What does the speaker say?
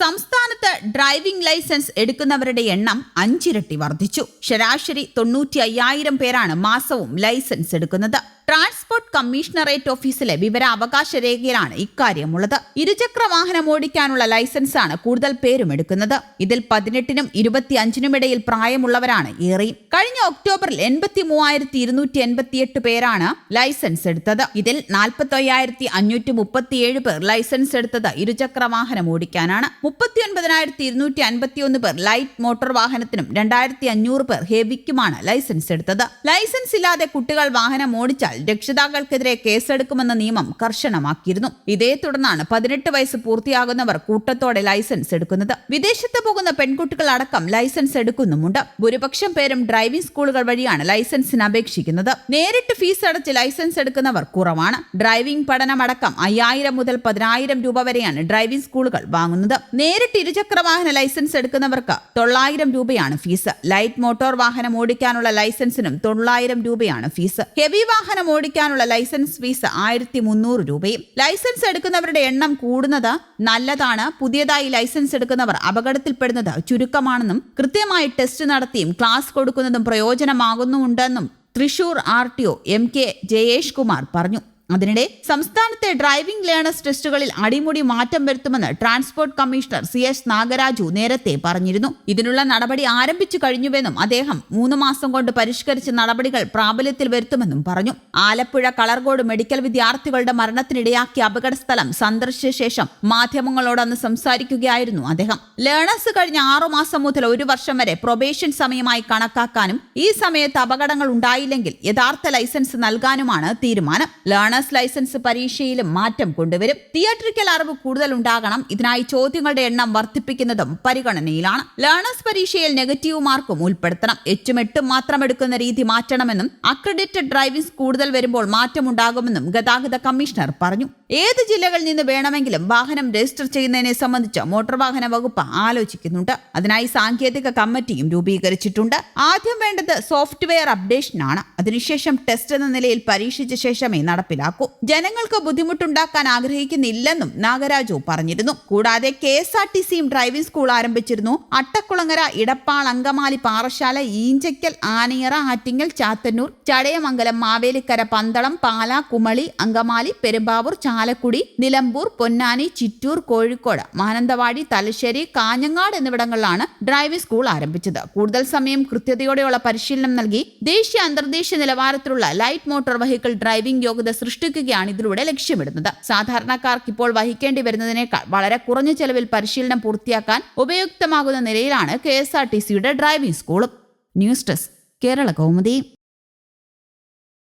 സംസ്ഥാനത്ത് driving licence എടുക്കുന്നവരുടെ എണ്ണം അഞ്ചിരട്ടി വർദ്ധിച്ചു. ശരാശരി തൊണ്ണൂറ്റി അയ്യായിരം പേരാണ് മാസവും ലൈസൻസ് എടുക്കുന്നത്. ട്രാൻസ്പോർട്ട് കമ്മീഷണറേറ്റ് ഓഫീസിലെ വിവരാവകാശ രേഖയിലാണ് ഇക്കാര്യമുള്ളത്. ഇരുചക്ര വാഹനം ഓടിക്കാനുള്ള ആണ് കൂടുതൽ പേരും എടുക്കുന്നത്. ഇതിൽ പതിനെട്ടിനും ഇരുപത്തിയഞ്ചിനും ഇടയിൽ പ്രായമുള്ളവരാണ് ഏറെ. കഴിഞ്ഞ ഒക്ടോബറിൽ എൺപത്തി മൂവായിരത്തി ഇരുന്നൂറ്റി എൺപത്തിയെട്ട് പേരാണ് ലൈസൻസ് എടുത്തത്. ഇതിൽ നാൽപ്പത്തി അയ്യായിരത്തി അഞ്ഞൂറ്റി മുപ്പത്തിയേഴ് പേർ ലൈസൻസ് എടുത്തത് ഇരുചക്ര വാഹനം ഓടിക്കാനാണ്. മുപ്പത്തി ഒൻപതിനായിരത്തി ഇരുന്നൂറ്റി അൻപത്തിയൊന്ന് പേർ ലൈറ്റ് മോട്ടോർ വാഹനത്തിനും രണ്ടായിരത്തി അഞ്ഞൂറ് പേർ ഹെവിക്കുമാണ് ലൈസൻസ് എടുത്തത്. ലൈസൻസ് ഇല്ലാതെ കുട്ടികൾ വാഹനം ഓടിച്ചാൽ രക്ഷിതാക്കൾക്കെതിരെ കേസെടുക്കുമെന്ന നിയമം കർശനമാക്കിയിരുന്നു. ഇതേ തുടർന്നാണ് പതിനെട്ട് വയസ്സ് പൂർത്തിയാകുന്നവർ കൂട്ടത്തോടെ ലൈസൻസ് എടുക്കുന്നത്. വിദേശത്ത് പോകുന്ന പെൺകുട്ടികൾ അടക്കം ലൈസൻസ് എടുക്കുന്നുമുണ്ട്. ഭൂരിപക്ഷം പേരും ഡ്രൈവിംഗ് സ്കൂളുകൾ വഴിയാണ് ലൈസൻസിന് അപേക്ഷിക്കുന്നത്. നേരിട്ട് ഫീസ് അടച്ച് ലൈസൻസ് എടുക്കുന്നവർ കുറവാണ്. ഡ്രൈവിംഗ് പഠനമടക്കം അയ്യായിരം മുതൽ പതിനായിരം രൂപ വരെയാണ് ഡ്രൈവിംഗ് സ്കൂളുകൾ വാങ്ങുന്നത്. നേരിട്ട് ഇരുചക്ര വാഹന ലൈസൻസ് എടുക്കുന്നവർക്ക് തൊള്ളായിരം രൂപയാണ് ഫീസ്. ലൈറ്റ് മോട്ടോർ വാഹനം ഓടിക്കാനുള്ള ലൈസൻസിനും തൊള്ളായിരം രൂപയാണ് ഫീസ്. ഹെവി വാഹനം ഓടിക്കാനുള്ള ലൈസൻസ് ഫീസ് ആയിരത്തി മുന്നൂറ് രൂപയും. ലൈസൻസ് എടുക്കുന്നവരുടെ എണ്ണം കൂടുന്നത് നല്ലതാണ്. പുതിയതായി ലൈസൻസ് എടുക്കുന്നവർ അപകടത്തിൽപ്പെടുന്നത് ചുരുക്കമാണെന്നും കൃത്യമായി ടെസ്റ്റ് നടത്തിയും ക്ലാസ് കൊടുക്കുന്നതും പ്രയോജനമാകുന്നുണ്ടെന്നും Thrissur R T O M K Jayesh Kumar പറഞ്ഞു. അതിനിടെ സംസ്ഥാനത്തെ ഡ്രൈവിംഗ് ലേണേഴ്സ് ടെസ്റ്റുകളിൽ അടിമുടി മാറ്റം വരുത്തുമെന്ന് transport commissioner C S Nagaraju നേരത്തെ പറഞ്ഞിരുന്നു. ഇതിനുള്ള നടപടി ആരംഭിച്ചു കഴിഞ്ഞുവെന്നും അദ്ദേഹം മൂന്ന് മാസം കൊണ്ട് പരിഷ്കരിച്ച നടപടികൾ പ്രാബല്യത്തിൽ വരുത്തുമെന്നും പറഞ്ഞു. ആലപ്പുഴ കളർകോട് മെഡിക്കൽ വിദ്യാർത്ഥികളുടെ മരണത്തിനിടയാക്കിയ അപകട സ്ഥലം സന്ദർശിച്ച ശേഷം മാധ്യമങ്ങളോട് അന്ന് സംസാരിക്കുകയായിരുന്നു അദ്ദേഹം. ലേണേഴ്സ് കഴിഞ്ഞ ആറു മാസം മുതൽ ഒരു വർഷം വരെ പ്രൊബേഷൻ സമയമായി കണക്കാക്കാനും ഈ സമയത്ത് അപകടങ്ങൾ ഉണ്ടായില്ലെങ്കിൽ യഥാർത്ഥ ലൈസൻസ് നൽകാനുമാണ് തീരുമാനം. ലേണേഴ്സ് ലൈസൻസ് പരീക്ഷയിലും മാറ്റം കൊണ്ടുവരും. തിയേറ്ററിക്കൽ അറിവ് കൂടുതൽ ഉണ്ടാകണം ഇതിനായി ചോദ്യങ്ങളുടെ എണ്ണം വർദ്ധിപ്പിക്കുന്നതും പരിഗണനയിലാണ്. ലേണേഴ്സ് പരീക്ഷയിൽ നെഗറ്റീവ് മാർക്കും ഉൾപ്പെടുത്തണം. എച്ചും എട്ടും മാത്രം എടുക്കുന്ന രീതി മാറ്റണമെന്നും അക്രഡിറ്റഡ് ഡ്രൈവിംഗ് കൂടുതൽ വരുമ്പോൾ മാറ്റമുണ്ടാകുമെന്നും ഗതാഗത കമ്മീഷണർ പറഞ്ഞു. ഏത് ജില്ലകളിൽ നിന്ന് വേണമെങ്കിലും വാഹനം രജിസ്റ്റർ ചെയ്യുന്നതിനെ സംബന്ധിച്ച് മോട്ടോർ വാഹന വകുപ്പ് ആലോചിക്കുന്നുണ്ട്. അതിനായി സാങ്കേതിക കമ്മിറ്റിയും രൂപീകരിച്ചിട്ടുണ്ട്. ആദ്യം വേണ്ടത് സോഫ്റ്റ്വെയർ അപ്ഡേഷനാണ്. അതിനുശേഷം ടെസ്റ്റ് എന്ന നിലയിൽ പരീക്ഷിച്ച ശേഷമേ നടപ്പിലാക്കൂ. ജനങ്ങൾക്ക് ബുദ്ധിമുട്ടുണ്ടാക്കാൻ ആഗ്രഹിക്കുന്നില്ലെന്നും നാഗരാജു പറഞ്ഞിരുന്നു. കൂടാതെ കെ എസ് ആർ ടി സിയും ഡ്രൈവിംഗ് സ്കൂൾ ആരംഭിച്ചിരുന്നു. അട്ടക്കുളങ്ങര ഇടപ്പാൾ അങ്കമാലി പാറശാല ഈഞ്ചയ്ക്കൽ ആനയറ ആറ്റിങ്ങൽ ചാത്തന്നൂർ ചടയമംഗലം മാവേലിക്കര പന്തളം പാല കുമളി അങ്കമാലി പെരുമ്പാവൂർ ചാലക്കുടി നിലമ്പൂർ പൊന്നാനി ചിറ്റൂർ കോഴിക്കോട് മാനന്തവാടി തലശ്ശേരി കാഞ്ഞങ്ങാട് എന്നിവിടങ്ങളിലാണ് ഡ്രൈവിംഗ് സ്കൂൾ ആരംഭിച്ചത്. കൂടുതൽ സമയം കൃത്യതയോടെയുള്ള പരിശീലനം നൽകി ദേശീയ അന്തർദേശീയ നിലവാരത്തിലുള്ള ലൈറ്റ് മോട്ടോർ വെഹിക്കിൾ ഡ്രൈവിംഗ് യോഗ്യത സൃഷ്ടിക്കുകയാണ് ഇതിലൂടെ ലക്ഷ്യമിടുന്നത്. സാധാരണക്കാർക്ക് ഇപ്പോൾ വഹിക്കേണ്ടി വരുന്നതിനേക്കാൾ വളരെ കുറഞ്ഞ ചെലവിൽ പരിശീലനം പൂർത്തിയാക്കാൻ ഉപയുക്തമാകുന്ന നിലയിലാണ് കെ ഡ്രൈവിംഗ് സ്കൂളും. News desk Kerala Kaumudi.